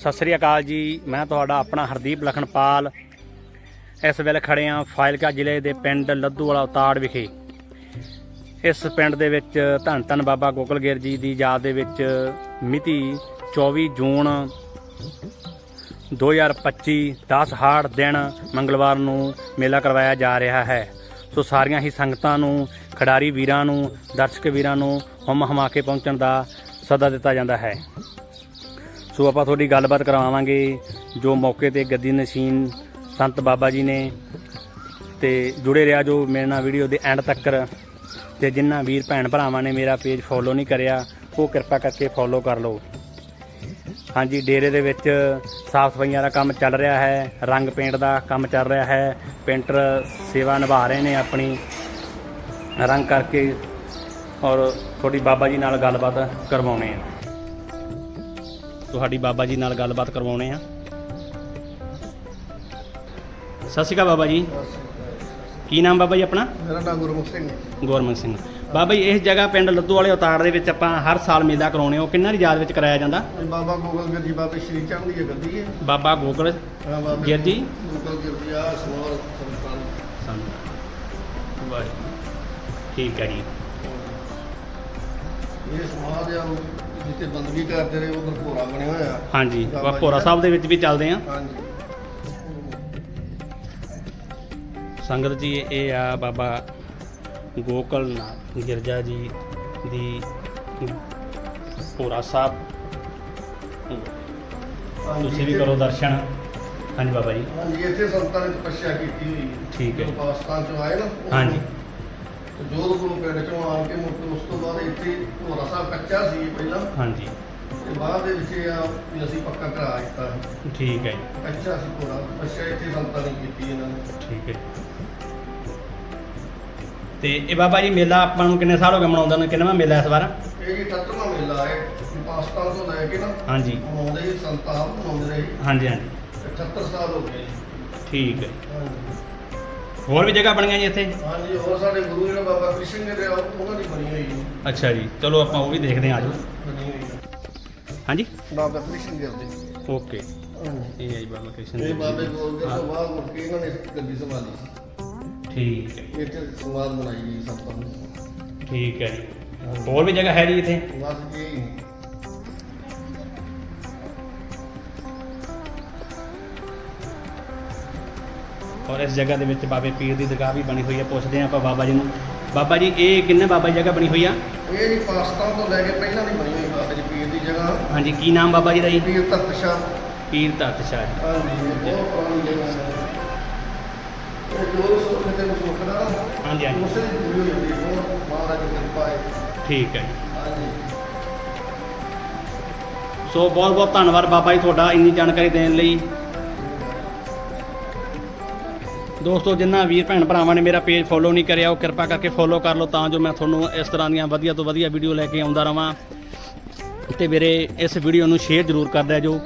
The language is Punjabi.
ਸਤਿ ਸ੍ਰੀ ਅਕਾਲ ਜੀ। ਮੈਂ ਤੁਹਾਡਾ ਆਪਣਾ ਹਰਦੀਪ ਲਖਨਪਾਲ। ਇਸ ਵੇਲੇ ਖੜੇ ਹਾਂ ਫਾਜ਼ਿਲਕਾ ਜ਼ਿਲ੍ਹੇ ਦੇ ਪਿੰਡ ਲੱਧੂਵਾਲਾ ਉਤਾੜ ਵਿਖੇ। ਇਸ ਪਿੰਡ ਦੇ ਵਿੱਚ ਧੰਨ ਧੰਨ ਬਾਬਾ ਗੋਕਲਗੀਰ ਜੀ ਦੀ ਯਾਦ ਦੇ ਵਿੱਚ ਮਿਤੀ 24 ਜੂਨ 2025 10 ਹਾੜ ਦਿਨ ਮੰਗਲਵਾਰ ਨੂੰ ਮੇਲਾ ਕਰਵਾਇਆ ਜਾ ਰਿਹਾ ਹੈ। ਸੋ ਸਾਰੀਆਂ ਹੀ ਸੰਗਤਾਂ ਨੂੰ, ਖਿਡਾਰੀ ਵੀਰਾਂ ਨੂੰ, ਦਰਸ਼ਕ ਵੀਰਾਂ ਨੂੰ ਹਮ ਹਮਾ ਕੇ ਪਹੁੰਚਣ ਦਾ ਸੱਦਾ ਦਿੱਤਾ ਜਾਂਦਾ ਹੈ। ਸੋ ਆਪਾਂ ਤੁਹਾਡੀ ਗੱਲਬਾਤ ਕਰਵਾਵਾਂਗੇ ਜੋ ਮੌਕੇ ਤੇ ਗੱਦੀ ਨਸ਼ੀਨ ਸੰਤ ਬਾਬਾ ਜੀ ਨੇ ਤੇ ਜੁੜੇ ਰਿਹਾ ਜੋ ਮੇਰੇ ਨਾਲ ਵੀਡੀਓ ਦੇ ਐਂਡ ਤੱਕ ਤੇ ਜਿਨ੍ਹਾਂ ਵੀਰ ਭੈਣ ਭਰਾਵਾਂ ਨੇ ਮੇਰਾ ਪੇਜ ਫੋਲੋ ਨਹੀਂ ਕਰਿਆ, ਉਹ ਕਿਰਪਾ ਕਰਕੇ ਫੋਲੋ ਕਰ ਲਓ। ਹਾਂਜੀ, ਡੇਰੇ ਦੇ ਵਿੱਚ ਸਾਫ਼ ਸਫਾਈਆਂ ਦਾ ਕੰਮ ਚੱਲ ਰਿਹਾ ਹੈ, ਰੰਗ ਪੇਂਟ ਦਾ ਕੰਮ ਚੱਲ ਰਿਹਾ ਹੈ ਪੇਂਟਰ ਸੇਵਾ ਨਿਭਾ ਰਹੇ ਨੇ ਆਪਣੀ। ਰੰਗ ਕਰਕੇ ਔਰ ਤੁਹਾਡੀ ਬਾਬਾ ਜੀ ਨਾਲ ਗੱਲਬਾਤ ਕਰਵਾਉਣੇ ਆ। ਤੁਹਾਡੀ ਬਾਬਾ ਜੀ ਨਾਲ ਗੱਲਬਾਤ ਕਰਵਾਉਣੇ ਆ। ਸਤਿ ਸ਼੍ਰੀ ਅਕਾਲ ਬਾਬਾ ਜੀ। ਕੀ ਨਾਮ ਬਾਬਾ ਜੀ ਆਪਣਾ? ਮੇਰਾ ਨਾਮ ਗੁਰਮੁਖ ਸਿੰਘ ਹੈ। ਗੁਰਮਨ ਸਿੰਘ। ਬਾਬਾ ਜੀ ਇਸ ਜਗ੍ਹਾ ਪਿੰਡ ਲੱਦੂ ਵਾਲੇ ਉਤਾੜ ਦੇ ਵਿੱਚ ਆਪਾਂ ਹਰ ਸਾਲ ਮੇਲਾ ਕਰਾਉਣੇ ਹੋ। ਕਿੰਨਾ ਦੀ ਯਾਦ ਵਿੱਚ ਕਰਾਇਆ ਜਾਂਦਾ? ਇਹ ਬਾਬਾ ਗੋਗਲ ਗਿਰ ਜੀ ਬਾਬੇ ਸ਼੍ਰੀ ਚੰਦ ਦੀ ਗੱਦੀ ਹੈ। ਬਾਬਾ ਗੋਕਲ ਹਾਂ ਬਾਬੇ ਗਿਰ ਜੀ? ਗੋਗਲ ਗਿਰ ਜੀ ਆ ਸਮਾਲ ਸੰਤਾਨ ਸੰਤ ਵਾਹਿਗੁਰੂ। ਠੀਕ ਹੈ ਜੀ। ਇਹ ਸਮਾਲ ਆ ਜਿੱਥੇ ਬੰਦਗੀ ਕਰਦੇ ਰਹੇ ਉਧਰ ਭੋਰਾ ਬਣਿਆ ਹੋਇਆ ਹਾਂਜੀ ਬਾਬਾ ਭੋਰਾ। ਸਾਹਿਬ ਦੇ ਵਿੱਚ ਵੀ ਚੱਲਦੇ ਆ ਹਾਂਜੀ ਸੰਗਤ ਜੀ ਇਹ ਆ ਬਾਬਾ ਗੋਕਲ ਗਿਰਜਾ ਜੀ ਦੀ ਭੋਰਾ ਸਾਹਿਬ ਤੁਸੀਂ ਵੀ ਕਰੋ ਦਰਸ਼ਨ ਹਾਂਜੀ ਬਾਬਾ ਜੀ ਹਾਂਜੀ ਇੱਥੇ ਸੰਤਾਂ ਨੇ ਤਪੱਸਿਆ ਕੀਤੀ ਹੋਈ ਠੀਕ ਹੈ। ਪਾਕਿਸਤਾਨ ਚੋਂ ਆਏ ਨਾ ਹਾਂਜੀ। ਜੋਧਪੁਰ ਪਿੰਡ ਚੋਂ ਆਣ ਕੇ ਮੁੜ ਉਸ ਤੋਂ ਬਾਅਦ ਇੱਥੇ ਭੋਰਾ ਸਾਹਿਬ ਕੱਚਾ ਸੀ ਪਹਿਲਾਂ। ਹਾਂਜੀ। ਤੇ ਬਾਅਦ ਦੇ ਵਿੱਚ ਆ ਵੀ ਅਸੀਂ ਪੱਕਾ ਕਰਾ ਦਿੱਤਾ। ਠੀਕ ਹੈ ਜੀ। ਕੱਚਾ ਸੀ ਭੋਰਾ ਤਪੱਸਿਆ ਇੱਥੇ ਸੰਤਾਂ ਨੇ ਕੀਤੀ ਇਹਨਾਂ ਨੇ। ਠੀਕ ਹੈ ਤੇ ਇਹ ਬਾਬਾ ਜੀ ਮੇਲਾ ਆਪਾਂ ਨੂੰ ਕਿੰਨੇ ਸਾਲ ਹੋ ਗਏ ਮਨਾਉਂਦੇ ਨੂੰ? ਕਿੰਨਵਾਂ ਮੇਲਾ ਇਸ ਵਾਰ? ਇਹ ਜੀ ਠੱਤਵਾਂ ਮੇਲਾ ਹੈ। ਪਾਕਿਸਤਾਨ ਤੋਂ ਲੈ ਕੇ ਨਾ ਹਾਂਜੀ। ਮਨਾਉਂਦੇ ਸੰਤਾਂ ਮਨਾਉਂਦੇ ਰਹੇ। ਹਾਂਜੀ ਹਾਂਜੀ। ਤੇ 78 ਸਾਲ ਹੋ ਗਏ ਠੀਕ ਹੈ। ਹਾਂਜੀ। ਹੋਰ ਵੀ ਜਗ੍ਹਾ ਬਣੀਆਂ ਜੀ ਇੱਥੇ? ਹਾਂਜੀ ਹੋਰ ਸਾਡੇ ਗੁਰੂ ਜਿਹੜਾ ਬਾਬਾ ਕ੍ਰਿਸ਼ਨ ਨੇ ਰਿਹਾ ਉਹਨਾਂ ਦੀ ਬਣੀ ਹੋਈ ਹੈ। ਅੱਛਾ ਜੀ ਚਲੋ ਆਪਾਂ ਉਹ ਵੀ ਦੇਖਦੇ ਹਾਂ ਆਜੋ। ਬਣੀ ਹੋਈ ਹੈ। ਹਾਂਜੀ? ਬਾਬਾ ਕ੍ਰਿਸ਼ਨ ਦੇਵ ਦੀ ਓਕੇ। ਹਾਂਜੀ। ਇਹ ਹੈ ਜੀ ਬਾਬਾ ਕ੍ਰਿਸ਼ਨ ਇਹ ਦੇਵ ਬਾਬੇ ਜੀ। ਹਾਂ, ਤੋਂ ਬਾਅਦ ਮੁੜ ਕੇ ਇਹਨਾਂ ਨੇ ਗੱਦੀ ਸੰਭਾਲੀ। ਠੀਕ ਹੈ। ਇੱਥੇ ਸਮਾਧ ਬਣਾਈ ਗਈ ਸੰਤਾਂ ਨੂੰ ਠੀਕ ਹੈ ਜੀ। ਹੋਰ ਵੀ ਜਗ੍ਹਾ ਹੈ ਜੀ ਇੱਥੇ? ਬਸ ਜੀ ਔਰ ਇਸ ਜਗ੍ਹਾ ਦੇ ਵਿੱਚ ਬਾਬੇ ਪੀਰ ਦੀ ਦਰਗਾਹ ਵੀ ਬਣੀ ਹੋਈ ਹੈ ਪੁੱਛਦੇ ਹਾਂ ਆਪਾਂ ਬਾਬਾ ਜੀ ਨੂੰ। ਬਾਬਾ ਜੀ ਇਹ ਕਿੰਨੇ ਬਾਬਾ ਜੀ ਜਗ੍ਹਾ ਬਣੀ ਹੋਈ ਆ? ਇਹ ਜੀ ਪਾਕਿਸਤਾਨ ਤੋਂ ਲੈ ਕੇ ਪਹਿਲਾਂ ਦੀ ਬਣੀ ਹੋਈ ਬਾਬੇ ਜੀ ਪੀਰ ਦੀ ਜਗ੍ਹਾ। ਹਾਂਜੀ ਕੀ ਨਾਮ ਬਾਬਾ ਜੀ ਦਾ ਜੀ? ਪੀਰ ਤਖਤ ਸ਼ਾਹ ਪੀਰ ਧਰਤ ਸ਼ਾਹ ਜੀ। ਹਾਂਜੀ ਬਹੁਤ ਪੁਰਾਣੀ ਜਗ੍ਹਾ ਹੈ। ਇਹ ਜੋ ਸੁੱਖ ਤੇ ਸੁੱਖ ਦਾ ਨਾ ਹਾਂਜੀ ਹਾਂਜੀ। ਉਸੇ ਦੀ ਪੂਰੀ ਹੋ ਜਾਂਦੀ ਹੈ ਮਹਾਰਾਜ ਦੀ ਕਿਰਪਾ ਹੈ। ਠੀਕ ਹੈ ਹਾਂਜੀ। ਸੋ ਬਹੁਤ ਬਹੁਤ ਧੰਨਵਾਦ ਬਾਬਾ ਜੀ ਤੁਹਾਡਾ ਇੰਨੀ ਜਾਣਕਾਰੀ ਦੇਣ ਲਈ। ਦੋਸਤੋ, ਜਿੰਨਾ ਵੀਰ ਭੈਣ ਭਰਾਵਾਂ ਨੇ ਮੇਰਾ ਪੇਜ ਫੋਲੋ ਨਹੀਂ ਕਰਿਆ, ਉਹ ਕਿਰਪਾ ਕਰਕੇ ਫੋਲੋ ਕਰ ਲਓ ਤਾਂ ਜੋ ਮੈਂ ਤੁਹਾਨੂੰ ਇਸ ਤਰ੍ਹਾਂ ਦੀਆਂ ਵਧੀਆ ਤੋਂ ਵਧੀਆ ਵੀਡੀਓ ਲੈ ਕੇ ਆਉਂਦਾ ਰਵਾਂ। ਤੇ ਮੇਰੇ ਇਸ ਵੀਡੀਓ ਨੂੰ ਸ਼ੇਅਰ ਜ਼ਰੂਰ ਕਰ ਦਿਆ ਜੋ